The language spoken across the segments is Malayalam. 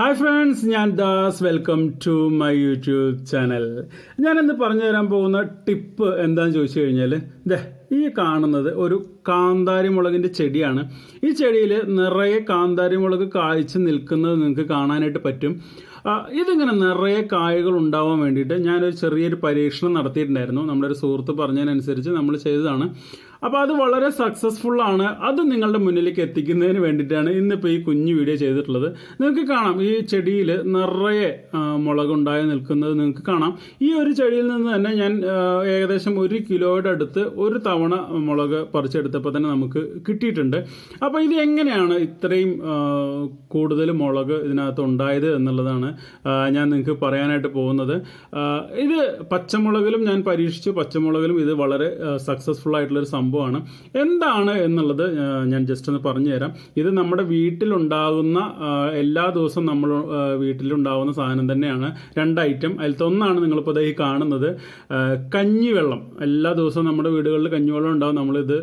ഹായ് ഫ്രണ്ട്സ് ഞാൻ Das. Welcome to my YouTube channel ഞാൻ ഇന്ന് പറഞ്ഞു തരാൻ പോകുന്ന ടിപ്പ് എന്താണെന്ന് ചോദിച്ചു കഴിഞ്ഞാൽ ദേ ഈ കാണുന്നത് ഒരു കാന്താരി മുളകിന്റെ ചെടിയാണ്. ഈ ചെടിയിൽ നിറയെ കാന്താരി മുളക് കായ്ച്ച് നിൽക്കുന്നത് നിങ്ങൾക്ക് കാണാനായിട്ട് പറ്റും. ഇതിങ്ങനെ നിറയെ കായകൾ ഉണ്ടാവാൻ വേണ്ടിയിട്ട് ഞാനൊരു ചെറിയൊരു പരീക്ഷണം നടത്തിയിട്ടുണ്ടായിരുന്നു. നമ്മുടെ ഒരു സുഹൃത്ത് പറഞ്ഞതിനനുസരിച്ച് നമ്മൾ ചെയ്തതാണ്. അപ്പോൾ അത് വളരെ സക്സസ്ഫുൾ ആണ്. അത് നിങ്ങളുടെ മുന്നിലേക്ക് എത്തിക്കുന്നതിന് വേണ്ടിയിട്ടാണ് ഇന്നിപ്പോൾ ഈ കുഞ്ഞു വീഡിയോ ചെയ്തിട്ടുള്ളത്. നിങ്ങൾക്ക് കാണാം ഈ ചെടിയിൽ നിറയെ മുളക് മുളകുണ്ടായി നിൽക്കുന്നത് നിങ്ങൾക്ക് കാണാം. ഈ ഒരു ചെടിയിൽ നിന്ന് തന്നെ ഞാൻ ഏകദേശം ഒരു കിലോയുടെ അടുത്ത് ഒരു തവണ മുളക് പറിച്ചെടുത്തപ്പോൾ തന്നെ നമുക്ക് കിട്ടിയിട്ടുണ്ട്. അപ്പോൾ ഇത് എങ്ങനെയാണ് ഇത്രയും കൂടുതൽ മുളക് ഇതിനകത്ത് ഉണ്ടായത് എന്നുള്ളതാണ് ഞാൻ നിങ്ങൾക്ക് പറയാനായിട്ട് പോകുന്നത്. ഇത് പച്ചമുളകിലും ഞാൻ പരീക്ഷിച്ചു. പച്ചമുളകിലും ഇത് വളരെ സക്സസ്ഫുൾ ആയിട്ടുള്ളൊരു സംഭവമാണ്. എന്താണ് എന്നുള്ളത് ഞാൻ ജസ്റ്റ് ഒന്ന് പറഞ്ഞു തരാം ഇത് നമ്മുടെ വീട്ടിലുണ്ടാകുന്ന എല്ലാ ദിവസവും നമ്മൾ വീട്ടിലുണ്ടാകുന്ന സാധനം തന്നെയാണ്. രണ്ട് ഐറ്റം അതിലത്തെ ഒന്നാണ് നിങ്ങളിപ്പോൾ ഈ കാണുന്നത്. കഞ്ഞിവെള്ളം. എല്ലാ ദിവസവും നമ്മുടെ വീടുകളിൽ കഞ്ഞിവെള്ളം ഉണ്ടാകും നമ്മളിത്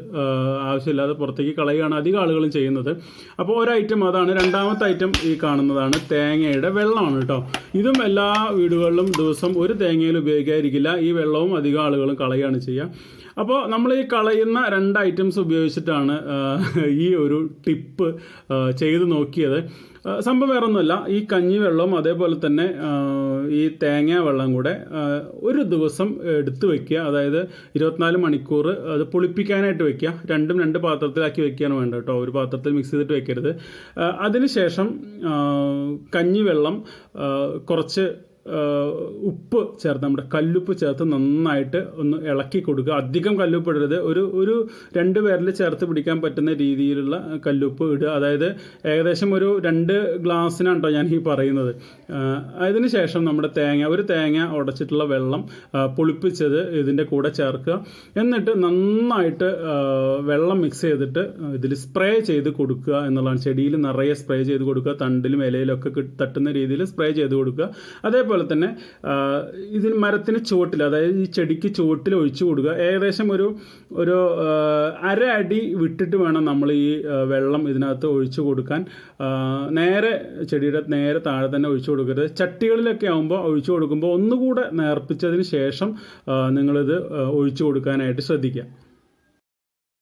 ആവശ്യമില്ലാതെ പുറത്തേക്ക് കളയുകയാണ് അധികം ആളുകളും ചെയ്യുന്നത്. അപ്പോൾ ഒരു ഐറ്റം അതാണ്. രണ്ടാമത്തെ ഐറ്റം ഈ കാണുന്നതാണ്. തേങ്ങയുടെ വെള്ളമാണ് കേട്ടോ. ഇതും എല്ലാ വീടുകളിലും ദിവസം ഒരു തേങ്ങയിൽ ഉപയോഗിക്കാതിരിക്കില്ല. ഈ വെള്ളവും അധികം ആളുകളും കളയുകയാണ് ചെയ്യുക. അപ്പോൾ നമ്മൾ ഈ കളയുന്ന രണ്ട് ഐറ്റംസ് ഉപയോഗിച്ചിട്ടാണ് ഈ ഒരു ടിപ്പ് ചെയ്ത് നോക്കിയത്. സംഭവം വേറെ ഒന്നുമല്ല ഈ കഞ്ഞി വെള്ളം അതേപോലെ തന്നെ ഈ തേങ്ങ വെള്ളം കൂടെ ഒരു ദിവസം എടുത്ത് വെക്കുക. അതായത് ഇരുപത്തിനാല് മണിക്കൂർ അത് പുളിപ്പിക്കാനായിട്ട് വെക്കുക. രണ്ടും രണ്ട് പാത്രത്തിലാക്കി വെക്കുകയാണ് വേണ്ടത് കേട്ടോ. ഒരു പാത്രത്തിൽ മിക്സ് ചെയ്തിട്ട് വെക്കരുത്. അതിനുശേഷം കഞ്ഞി വെള്ളം കുറച്ച് ഉപ്പ് ചേർത്ത് നമ്മുടെ കല്ലുപ്പ് ചേർത്ത് നന്നായിട്ട് ഒന്ന് ഇളക്കി കൊടുക്കുക. അധികം കല്ലുപ്പ് ഇടരുത്. ഒരു ഒരു രണ്ട് പേരിൽ ചേർത്ത് പിടിക്കാൻ പറ്റുന്ന രീതിയിലുള്ള കല്ലുപ്പ് ഇടുക. അതായത് ഏകദേശം ഒരു രണ്ട് ഗ്ലാസ്സിനാണ് കേട്ടോ ഞാൻ ഈ പറയുന്നത്. അതിന് ശേഷം നമ്മുടെ തേങ്ങ ഒരു തേങ്ങ ഉടച്ചിട്ടുള്ള വെള്ളം പുളിപ്പിച്ചത് ഇതിന്റെ കൂടെ ചേർക്കുക. എന്നിട്ട് നന്നായിട്ട് വെള്ളം മിക്സ് ചെയ്തിട്ട് ഇതിൽ സ്പ്രേ ചെയ്ത് കൊടുക്കുക എന്നുള്ളതാണ്. ചെടിയിൽ നിറയെ സ്പ്രേ ചെയ്ത് കൊടുക്കുക. തണ്ടിലും ഇലയിലൊക്കെ തട്ടുന്ന രീതിയിൽ സ്പ്രേ ചെയ്ത് കൊടുക്കുക. അതേപോലെ തന്നെ ആ, ഇതിന് മരത്തിന് ചുവട്ടിൽ അതായത് ഈ ചെടിക്ക് ചുവട്ടിൽ ഒഴിച്ചു കൊടുക്കുക. ഏകദേശം ഒരു ഒരു അര അടി വിട്ടിട്ട് വേണം നമ്മൾ ഈ വെള്ളം ഇതിനകത്ത് ഒഴിച്ചു കൊടുക്കാൻ. നേരെ ചെടിയുടെ നേരെ താഴെ തന്നെ ഒഴിച്ചു കൊടുക്കരുത്. ചട്ടികളിലൊക്കെ ആകുമ്പോൾ ഒഴിച്ചു കൊടുക്കുമ്പോൾ ഒന്നുകൂടെ നേർപ്പിച്ചതിന് ശേഷം നിങ്ങളിത് ഒഴിച്ചു കൊടുക്കാനായിട്ട് ശ്രദ്ധിക്കുക.